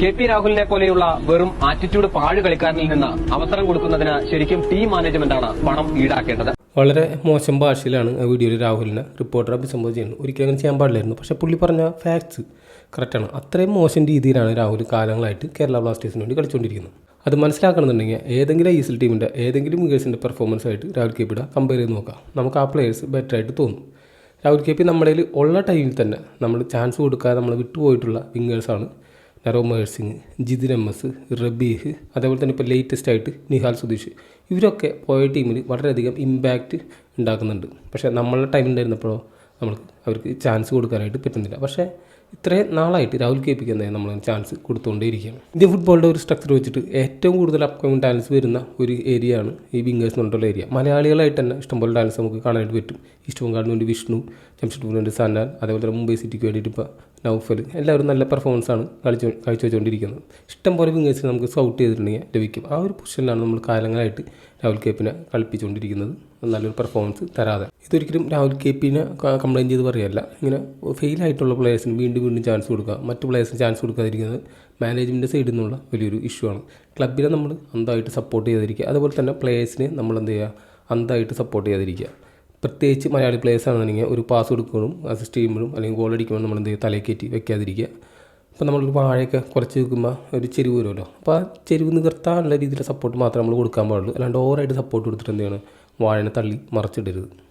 K P രാഹുലിനെ പോലെയുള്ള വെറും ആറ്റിറ്റ്യൂഡ് പാഴ് കളിക്കാരനിൽ നിന്ന് അവസരം കൊടുക്കുന്നതിന് ശരിക്കും ടീം മാനേജ്മെന്റാണ് പണം ഈടാക്കേണ്ടത്. വളരെ മോശം ഭാഷയിലാണ് ആ വീഡിയോയിൽ രാഹുലിനെ റിപ്പോർട്ടർ അഭിസംബോധന ചെയ്യുന്നത്. ഒരിക്കലും അങ്ങനെ ചെയ്യാൻ പാടില്ലായിരുന്നു. പക്ഷെ പുള്ളി പറഞ്ഞ ഫാക്ട്സ് കറക്റ്റാണ് അത്രയും മോശം രീതിയിലാണ് രാഹുൽ കാലങ്ങളായിട്ട് കേരള ബ്ലാസ്റ്റേഴ്സിന് വേണ്ടി കളിച്ചുകൊണ്ടിരിക്കുന്നത്. അത് മനസ്സിലാക്കണമെന്നുണ്ടെങ്കിൽ ഏതെങ്കിലും ഐ എസ് എൽ ടീമിന്റെ ഏതെങ്കിലും മികേഴ്സിന്റെ പെർഫോമൻസ് ആയിട്ട് രാഹുൽ കെ പിയുടെ കമ്പയർ ചെയ്ത് നോക്കാം. നമുക്ക് ആ പ്ലെയേഴ്സ് ബെറ്റർ ആയിട്ട് തോന്നും. രാഹുൽ കെ പി നമ്മുടെ ഉള്ള ടൈമിൽ തന്നെ നമ്മൾ ചാൻസ് കൊടുക്കാതെ നമ്മൾ വിട്ടുപോയിട്ടുള്ള വിങ്ങേഴ്സാണ് നരോ മേഴ്സിങ് ജിതിൻ എം എസ് റബീഹ് അതേപോലെ തന്നെ ഇപ്പോൾ ലേറ്റസ്റ്റ് ആയിട്ട് നിഹാൽ സുധീഷ്. ഇവരൊക്കെ പോയ ടീമിൽ വളരെയധികം ഇമ്പാക്റ്റ് ഉണ്ടാക്കുന്നുണ്ട്. പക്ഷേ നമ്മളുടെ ടൈം ഉണ്ടായിരുന്നപ്പോഴോ നമ്മൾക്ക് അവർക്ക് ചാൻസ് കൊടുക്കാനായിട്ട് പറ്റുന്നില്ല. പക്ഷേ ഇത്രയും നാളായിട്ട് രാഹുൽ കെ പിക്ക് നമ്മൾ ചാൻസ് കൊടുത്തുകൊണ്ടേയിരിക്കുകയാണ് ഇന്ത്യൻ ഫുട്ബോളിന്റെ ഒരു സ്ട്രക്ചർ വെച്ചിട്ട് ഏറ്റവും കൂടുതൽ അപ്കമിങ് ടാലൻസ് വരുന്ന ഒരു ഏരിയ ആണ് ഈ വിംഗേഴ്സ് എന്നുള്ള ഏരിയ മലയാളികളായിട്ട് തന്നെ ഇഷ്ടംപോലെ ടാലൻസ് നമുക്ക് കാണാനായിട്ട് പറ്റും. ഈസ്റ്റ് ബംഗാളിന് വേണ്ടി വിഷ്ണു ജംഷഡ്പൂരിന് വേണ്ടി സന്നാൻ അതേപോലെ തന്നെ മുംബൈ സിറ്റിക്ക് വേണ്ടിയിട്ട് ഇപ്പോൾ നൗഫൽ എല്ലാവരും നല്ല പെർഫോമൻസ് ആണ് കളിച്ചു കാഴ്ചവെച്ചുകൊണ്ടിരിക്കുന്നത് ഇഷ്ടംപോലെ വിംഗേഴ്സിനെ നമുക്ക് സ്കൗട്ട് ചെയ്തിട്ടുണ്ടെങ്കിൽ ലഭിക്കും. ആ ഒരു പൊസിഷനിലാണ് നമ്മൾ കാലങ്ങളായിട്ട് രാഹുൽ കെ പിനെ കളിപ്പിച്ചുകൊണ്ടിരിക്കുന്നത് നല്ലൊരു പെർഫോമൻസ് തരാതെ. ഇതൊരിക്കലും രാഹുൽ കെ പിനെ കംപ്ലൈന്റ് ചെയ്ത് പറയുകയല്ല ഇങ്ങനെ ഫെയിൽ ആയിട്ടുള്ള പ്ലേയേഴ്സിന് വീണ്ടും വീണ്ടും ചാൻസ് കൊടുക്കുക. മറ്റു പ്ലേയേഴ്സിന് ചാൻസ് കൊടുക്കാതിരിക്കുന്നത് മാനേജ്മെന്റ് സൈഡിൽ നിന്നുള്ള വലിയൊരു ഇഷ്യൂ ആണ്. ക്ലബിനെ നമ്മൾ അന്തായിട്ട് സപ്പോർട്ട് ചെയ്തിരിക്കുക അതുപോലെ തന്നെ പ്ലേയേഴ്സിനെ നമ്മൾ എന്ത് ചെയ്യുക? അന്തായിട്ട് സപ്പോർട്ട് ചെയ്യാതിരിക്കുക. പ്രത്യേകിച്ച് മലയാളി പ്ലേയേഴ്സ് ആണെന്നുണ്ടെങ്കിൽ ഒരു പാസ് കൊടുക്കുമ്പോഴും അസിസ്റ്റ് ചെയ്യുമ്പോഴും അല്ലെങ്കിൽ ഗോൾ അടിക്കുമ്പോഴും നമ്മൾ എന്ത് ചെയ്യുക? തലയിൽ കയറ്റി വെക്കാതിരിക്കുക. ഇപ്പോൾ നമ്മളൊരു വാഴയൊക്കെ കുറച്ച് നിൽക്കുമ്പോൾ ഒരു ചെരുവ് വരുമല്ലോ? അപ്പോൾ ആ ചെരുവ് നികർത്താനുള്ള രീതിയിലുള്ള സപ്പോർട്ട് മാത്രമേ നമ്മൾ കൊടുക്കാൻ പാടുള്ളൂ. അല്ലാണ്ട് ഓവറായിട്ട് സപ്പോർട്ട് കൊടുത്തിട്ട് എന്ത് ചെയ്യണം? വാഴനെ തള്ളി മറിച്ചിടരുത്.